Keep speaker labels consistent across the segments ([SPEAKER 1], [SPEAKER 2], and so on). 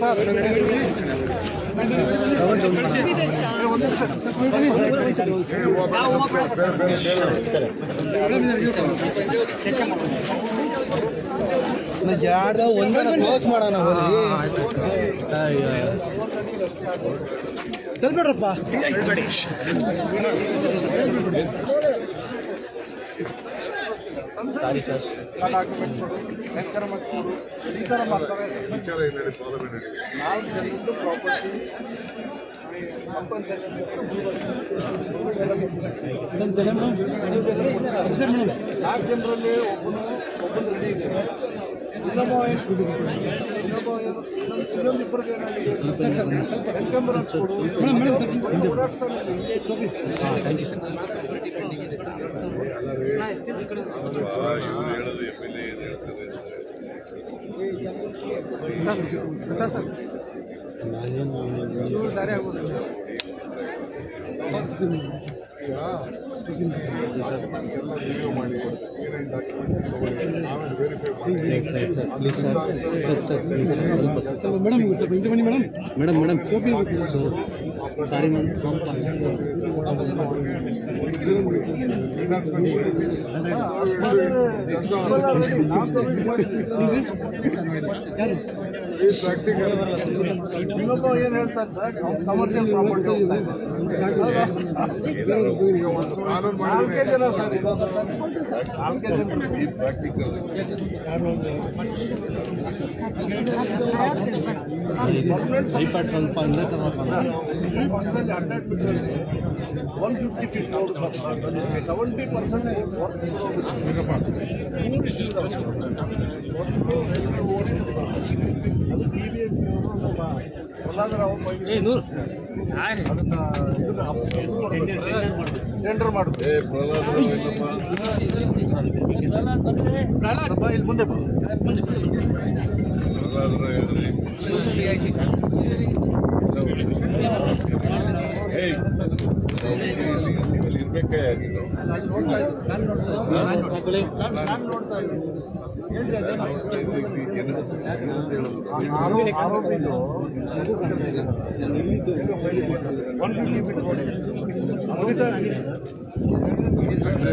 [SPEAKER 1] Sir ಯಾರ್ದ ಒಂದನ್ನ close ಮಾಡೋಣ ಸಾರಿ ಸರ್
[SPEAKER 2] ಈ ಥರ ಮಾಡ್ತಾರೆ ವಿಚಾರ ಏನು ಹೇಳಿ ಪ್ರಾಬ್ಲಮ್ ಏನು ಹೇಳಿ ನಾಲ್ಕು ಜನದ್ದು ಪ್ರಾಪರ್ಟಿ ಕಂಪನ್ಸೇಷನ್ ನಾಲ್ಕು ಜನರಲ್ಲಿ ಒಬ್ಬನು ಒಬ್ಬನು ರೆಡಿ ಇದೆ ಇನ್ನೊಬ್ಬ ಇನ್ನೊಬ್ಬ ಇವ್ರು ಹೇಳೋದು ಎಂ ಎಲ್ ಎ ಏನು ಹೇಳ್ತಾರೆ
[SPEAKER 1] ಇವ್ರು ದಾರಿ ಆಗೋದಿಲ್ಲ
[SPEAKER 2] ಡಾಕ್ಯುಮೆಂಟ್ಸ್ ಎಲ್ಲ ವಿಡಿಯೋ ಮಾಡಿ ಏನೇನು ಡಾಕ್ಯುಮೆಂಟ್ ಆಮೇಲೆ ವೆರಿಫೈ ಮಾಡಿ
[SPEAKER 1] ಮೇಡಮ್ ಸ್ವಲ್ಪ ಹಿಂದೆ ಬನ್ನಿ madam madam madam ಕೋಪಿ sorry madam ಸ್ವಲ್ಪ
[SPEAKER 2] ಪ್ರಾಕ್ಟಿಕಲ್ ಇನ್ನೊಬ್ಬ ಏನು ಹೇಳ್ತಾರೆ ಸರ್ ಕಮರ್ಷಿಯಲ್ ಪ್ರಾಪರ್ಟಿ ನಾಲ್ಕೇ ಜನ ಸರ್ ಇದೊಂದು ನಾಲ್ಕೇ ಜನ ಪ್ರಾಕ್ಟಿಕಲ್
[SPEAKER 1] ಐಪ್ಯಾಡ್ ಸ್ವಲ್ಪ ಹಿಂದೆ ತಗೋಣ
[SPEAKER 2] one fifty feet seventy percent ಅದು ಟಿ ವಿ
[SPEAKER 1] ಏ ನೂರು
[SPEAKER 2] ಟೆಂಡರ್ ಮಾಡುದು ಏ ಪ್ರಹ್ಲಾದ ಇಲ್ಲಿ ಮುಂದೆ ಬಾ. ಏಯ್, ಇಲ್ಲಿ ಇರ್ಬೇಕೇ ನೀನು.
[SPEAKER 1] ನಾನು ನೋಡ್ತಾ ಇದ್ದೀನಿ
[SPEAKER 2] ಆರೋ- ಆರೋಪಿದು ಒನ್ ಫಿಫ್ಟಿ ಫೀಟ್ ರೋಡ್ ಇದೆ. ಸರ್.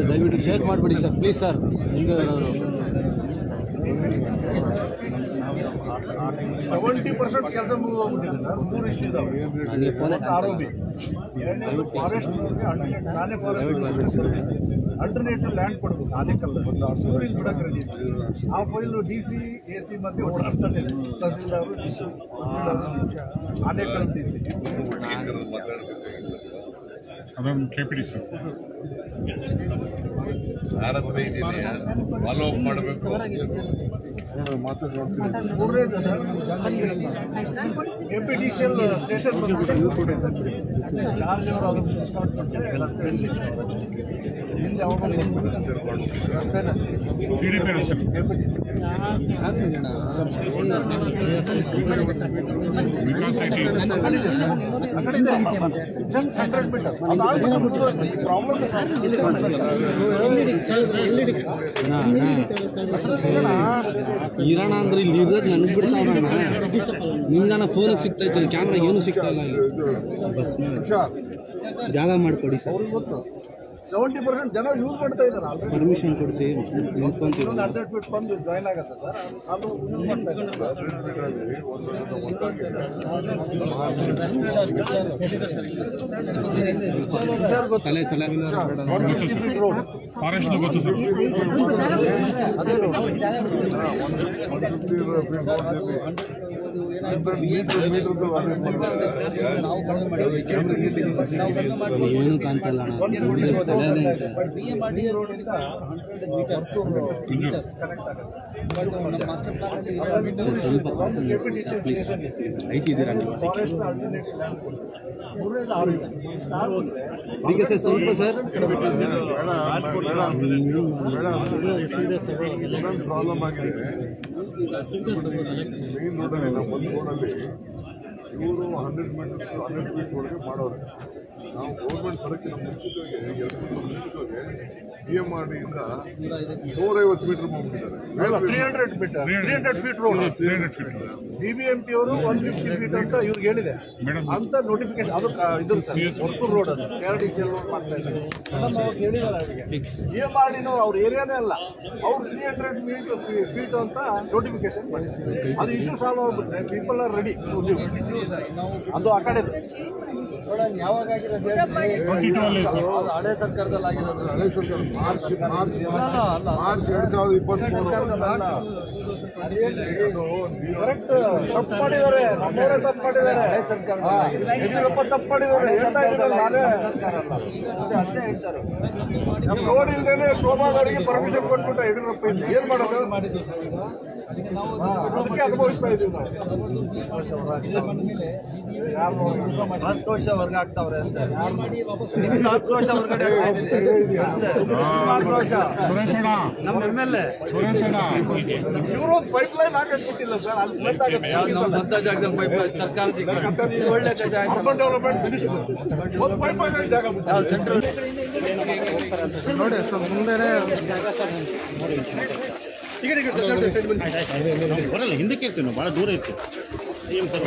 [SPEAKER 1] ದಯವಿಟ್ಟು ಶೇಕ್ ಮಾಡಿಬಿಡಿ ಸರ್ ಪ್ಲೀಸ್ ಸರ್ ಹಿಂಗೆ
[SPEAKER 2] ಸೆವೆಂಟಿ ಪರ್ಸೆಂಟ್ ಕೆಲಸ ಮುಗಿದೋಗ್ಬಿಟ್ಟಿದೆ ಸರ್. ಮೂರು ಇಶ್ಯೂ ಇದಾವೆ. ಆರೋಪಿ ಅಲ್ಟರ್ನೇಟಿವ್ ಲ್ಯಾಂಡ್ ಕೊಡಬೇಕು ಆದಿಕಲ್ಲ ಊರಿಗೆ ಆ file D C A C ಮಧ್ಯೆ ಓಡಾಡ್ತಾನೆ tahsildar D C Anekal D C
[SPEAKER 3] ಅದೊಂದು ಕೆ ಪಿ ಡಿ ಸರ್
[SPEAKER 2] ಭಾರತ ಇದ್ದೀನಿ ಫಾಲೋ ಅಪ್ ಮಾಡಬೇಕು ಮಾತು ನೋಡ್ತೀನಿ ಮೂರನೇದು sir M P D C L station ಅದನ್ನು
[SPEAKER 3] ಸರ್. ವಿಕಾಸ್ ಐ ಟಿ
[SPEAKER 2] ಆ ಕಡೆ ಇದೆ. ಜಸ್ಟ್ ಹಂಡ್ರೆಡ್ ಮೀಟರ್
[SPEAKER 1] ಇರೋಣ ಅಂದ್ರೆ ಇಲ್ಲಿ ಇರೋದು ನನಗೆ ಬಿಡ್ತಾವ ನಿಮ್ದಾನ ಫೋನಿಗೆ ಸಿಗ್ತೈತೆ ಕ್ಯಾಮ್ರಾ ಏನು ಸಿಗ್ತಾ ಇಲ್ಲ ಇಲ್ಲಿ. ಜಾಗ ಮಾಡಿಕೊಡಿ ಸರ್.
[SPEAKER 2] ಸೆವೆಂಟಿ ಪರ್ಸೆಂಟ್ ಜನ ಯೂಸ್ ಮಾಡ್ತಾ ಇದ್ದಾರೆ ಆಲ್ರೆಡಿ
[SPEAKER 1] ಪರ್ಮಿಷನ್ ಕೊಡಿಸಿ ನಿಂತ್ಕೊಂತೀವಿ.
[SPEAKER 2] ಒಂದು ಹಂಡ್ರೆಡ್ ಫೀಟ್ ಬಂದು ಜಾಯ್ನ್ ಆಗುತ್ತೆ ಸರ್. ಅದು ಯೂಸ್ ಮಾಡ್ತಾ ಇದ್ದಾರೆ.
[SPEAKER 1] ತಲೆ ತಲೆ
[SPEAKER 3] ಗೊತ್ತು ಸರ್ ಫಾರೆಸ್ಟ್ ಗೊತ್ತು.
[SPEAKER 2] ಅದೇ
[SPEAKER 1] ಏನು ಕಾಣ್ತಾ ಇಲ್ಲ
[SPEAKER 2] but B M R D road hundred meters meters connect ಆಗುತ್ತೆ ಬಟ್ ನಮ್ಮ ಮಾಸ್ಟರ್ ಪ್ಲಾನ್
[SPEAKER 4] ಸ್ವಲ್ಪ ಪರ್ಸೆಂಟ್ ಪ್ಲೀಸ್ ಐಟಿ ಇದ್ದೀರಾ ನೀವು
[SPEAKER 2] ಫಾರೆಸ್ಟ್ ಅಲ್ಟರ್ನೇಟ್ ಲ್ಯಾಂಡ್ ಮೂರನೇದು ಆರು ಇದೆ ಸ್ಟಾರ್
[SPEAKER 4] ಸರ್ ಸ್ವಲ್ಪ ಸರ್
[SPEAKER 5] ಪ್ರಾಬ್ಲಮ್ ಆಗಿದೆ ಮೇನ್ ರೋಡಲ್ಲಿ ನಮ್ಮ ಒಂದು ರೋಡಲ್ಲಿ ಇವರು ಹಂಡ್ರೆಡ್ ಮೀಟರ್ಸ್ ಹಂಡ್ರೆಡ್ ಫೀಟ್ ಒಳಗೆ ಮಾಡೋರು ನಾವು ಗೌರ್ಮೆಂಟ್ ಬರೋಕ್ಕಿಂತ ಮುಂಚಿತವಾಗಿ ಎರಡು ಮೂರು ಮುಂಚಿತವಾಗಿ ಬಿ ಎಂ ಆರ್ ಡಿಯಿಂದ ನೂರೈವತ್ತು meter ಮಾಡ್ಬಿಟ್ಟಿದ್ದಾರೆ
[SPEAKER 2] three hundred meter three hundred feet road
[SPEAKER 3] three hundred feet
[SPEAKER 2] B B M P ಅವರು ಒನ್ ಫಿಫ್ಟಿ ಫೀಟ್ ಅಂತ ಇವ್ರಿಗೆ ಹೇಳಿದೆ. ಅಂತ ನೋಟಿಫಿಕೇಶನ್ ಅದು ಕ- ಇದು ಸರ್ ರೋಡ್ ಅದು. K R D C road ಮಾಡ್ತಾ ಇದ್ದಾರೆ. ಅವ್ರು ಹೇಳಿದ್ದಾರೆ ಅವರಿಗೆ. ಬಿ ಎಂ ಆರ್ ಡಿನೋ ಅವ್ರ ಏರಿಯಾನೇ ಅಲ್ಲ. ಅವ್ರು ತ್ರೀ ಹಂಡ್ರೆಡ್ ಫೀಟ್ ಫೀಟ್ ಅಂತ ನೋಟಿಫಿಕೇಶನ್ ಮಾಡಿದ್ದಾರೆ. ಅದು ಇಶ್ಯೂ ಸಾಲ್ವ್ ಆಗ್ಬಿಟ್ರೆ ಪೀಪಲ್ ಆರ್ ರೆಡಿ ಅದು ಆ ಕಡೆ ನೋಡೋಣ ಯಾವಾಗ ಆಗಿರೋದು
[SPEAKER 3] ಟ್ವೆಂಟಿ ಟೂ
[SPEAKER 2] ಹಳೆ ಸರ್ಕಾರದಲ್ಲಿ ಆಗಿರೋದು.
[SPEAKER 5] ಹಳೆ ಸರ್ಕಾರ ಮಾರ್ಚ್ ಮಾರ್ಚ್
[SPEAKER 2] ಅಲ್ಲ, ಅಲ್ಲ.
[SPEAKER 5] ಮಾರ್ಚ್ ಎರಡು ಸಾವಿರದ ಇಪ್ಪತ್ತ್ಮೂರು
[SPEAKER 2] ಕರೆಕ್ಟ್ ತಪ್ಪು ಮಾಡಿದ್ದಾರೆ. ನಮ್ಮವರೇ ತಪ್ಪು ಮಾಡಿದ್ದಾರೆ. ಹಾ, ಯಡಿಯೂರಪ್ಪ ತಪ್ಪು ಮಾಡಿದ್ದಾರೆ. ಹೇಳ್ತಾ ಇದ್ದೀರಲ್ಲ ನಾನೇ. ಅದೇ ಹೇಳ್ತಾರೆ. ನಮ್ಮ ರೋಡ್ ಇಲ್ದೇನೆ ಶೋಭಾದವರಿಗೆ ಪರ್ಮಿಷನ್ ಕೊಟ್ಬಿಟ್ಟ ಯಡಿಯೂರಪ್ಪ ಏನ್ ಮಾಡೋದು? ಹಾ, ಅದಕ್ಕೆ ಅನುಭವಿಸ್ತಾ ಇದೀವಿ ನಾವು. ಹತ್ತು ವರ್ಷ ವರ್ಗ ಆಗ್ತಾವ್ರೆ ಅಂತ. ಹತ್ತು ವರ್ಷ ಹೊರಗಡೆ ವರ್ಷ ನಮ್ಮ ಎಂ ಎಲ್ ಎ. ಇವರು ಪೈಪ್ ಲೈನ್ ಸರ್ ಅಲ್ಲಿ ಗೊತ್ತಾಗುತ್ತೆ ಸ್ವಂತ ಜಾಗದಲ್ಲಿ ಪೈಪ್ ಲೈನ್ ಸರ್ಕಾರದ ಒಳ್ಳೆ ಡೆವಲಪ್ಮೆಂಟ್ ಒಂದು ಪೈಪ್ ಜಾಗ ಸೆಂಟ್ರಲ್
[SPEAKER 1] ಬರಲ್ಲ ಹಿಂದಕ್ಕೆ ಇರ್ತೀವಿ ನಾವು ಭಾಳ ದೂರ ಇರ್ತೀವಿ ಸಿಎಂ ಸರ್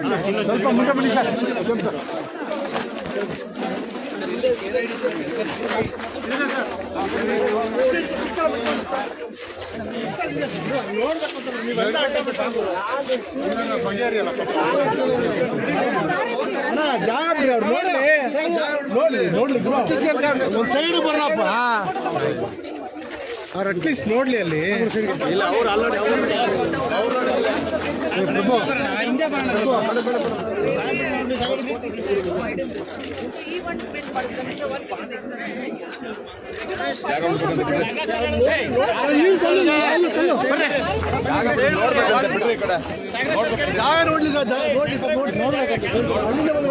[SPEAKER 4] ಒಂದು ಫೋಟೋ
[SPEAKER 1] ಸ್ವಲ್ಪ ಮುಂದೆ ಬನ್ನಿ ಸರ್ ಒಂದು ಸೈಡ್ ಬರಪ್ಪ ಅವ್ರು ಅಟ್ಲೀಸ್ಟ್ ನೋಡ್ಲಿ ಅಲ್ಲಿ. ಇಲ್ಲ ಅವ್ರು ಆಲ್ರೆಡಿ ಜಾಗ ನೋಡ್ಲಿ. ಜಾಗ ನೋಡ್ಲಿ ನೋಡ್ಬೇಕು ಅಲ್ಲಿಂದ ಬಂದು